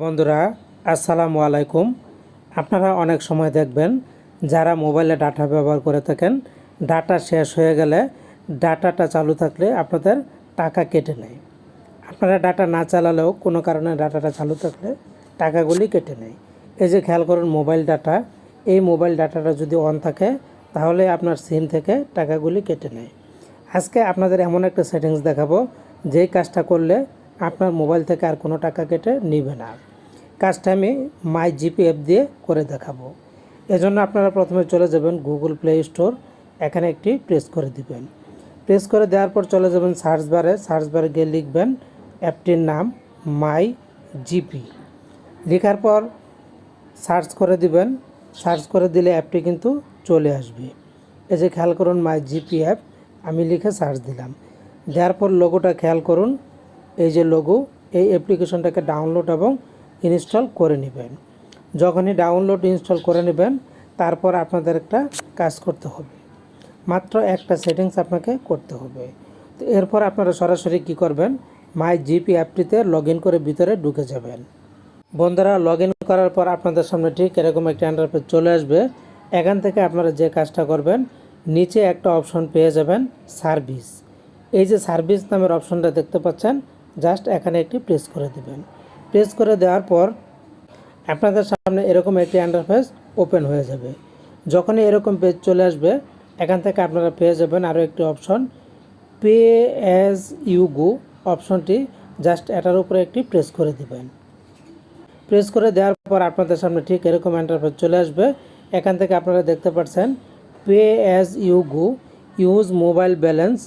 বন্ধুরা, আসসালামু আলাইকুম। আপনারা অনেক সময় দেখবেন যারা মোবাইলে ডাটা ব্যবহার করে থাকেন, ডাটা শেষ হয়ে গেলে ডাটাটা চালু থাকলে আপনাদের টাকা কেটে নেয়। আপনারা ডাটা না চালালেও কোনো কারণে ডাটাটা চালু থাকলে টাকাগুলি কেটে নেয়। এই যে খেয়াল করুন, মোবাইল ডাটা, এই মোবাইল ডাটাটা যদি অন থাকে, তাহলে আপনার সিম থেকে টাকাগুলি কেটে নেয়। আজকে আপনাদের এমন একটা সেটিংস দেখাবো, যেই কাজটা করলে আপনার মোবাইল থেকে আর কোনো টাকা কেটে নেবে না। কাজটা আমি মাই জিপি অ্যাপ দিয়ে করে দেখাবো। এজন্য আপনারা প্রথমে চলে যাবেন গুগল প্লে স্টোর, এখানে একটি প্রেস করে দিবেন। প্রেস করে দেওয়ার পর চলে যাবেন সার্চ বারে সার্চ বারে গিয়ে লিখবেন অ্যাপটির নাম মাই জিপি লেখার পর সার্চ করে দিবেন, সার্চ করে দিলে অ্যাপটি কিন্তু চলে আসবে। এই যে খেয়াল করুন মাই জিপি অ্যাপ, আমি লিখে সার্চ দিলাম। দেওয়ার পর লোগোটা খেয়াল করুন এই যে লোগো এই অ্যাপ্লিকেশনটাকে ডাউনলোড এবং ইনস্টল করে নেবেন। যখনই ডাউনলোড ইনস্টল করে নেবেন, তারপর আপনাদের একটা কাজ করতে হবে। মাত্র একটা সেটিংস আপনাকে করতে হবে। তো এরপর আপনারা সরাসরি কি করবেন? মাই জিপি অ্যাপটিতে লগ করে ভিতরে ঢুকে যাবেন। বন্ধুরা লগ করার পর আপনাদের সামনে ঠিক এরকম একটা ইন্টারফেস চলে আসবে। এখান থেকে আপনারা যে কাজটা করবেন, নিচে একটা অপশন পেয়ে যাবেন সার্ভিস এই যে সার্ভিস নামের অপশনটা দেখতে পাচ্ছেন জাস্ট এখানে একটি প্রেস করে দেবেন। প্রেস করে দেওয়ার পর আপনাদের সামনে এরকম একটি ইন্টারফেস ওপেন হয়ে যাবে। যখনই এরকম পেজ চলে আসবে, এখান থেকে আপনারা পেয়ে যাবেন আরও একটি option pay as you go অপশনটি জাস্ট এটার উপরে একটি প্রেস করে দিবেন। প্রেস করে দেওয়ার পর আপনাদের সামনে ঠিক এরকম ইন্টারফেস চলে আসবে। এখান থেকে আপনারা দেখতে পাচ্ছেন pay as you go use mobile balance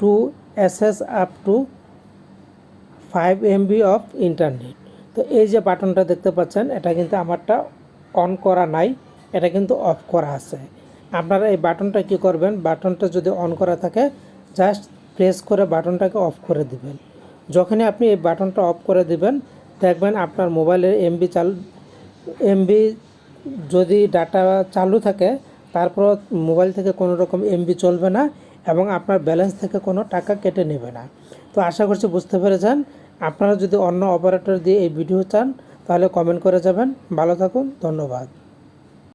to access up to five MB of internet তো এই যে বাটনটা দেখতে পাচ্ছেন, এটা কিন্তু আমারটা অন করা নাই, এটা কিন্তু অফ করা আছে। আপনারা এই বাটনটা কি করবেন বাটনটা যদি অন করা থাকে জাস্ট প্রেস করে বাটনটাকে অফ করে দিবেন। যখনই আপনি এই বাটনটা অফ করে দিবেন, দেখবেন আপনার মোবাইলের এমবি চালু এমবি যদি ডাটা চালু থাকে, তারপর মোবাইল থেকে কোনো রকম এমবি চলবে না। এবং আপনার ব্যালেন্স থেকে কোনো টাকা কেটে নেবে না। তো আশা করছি বুঝতে পেরেছেন। আপনারা যদি অন্য অপারেটর দিয়ে এই ভিডিও চান, তাহলে কমেন্ট করে যাবেন। ভালো থাকুন, ধন্যবাদ।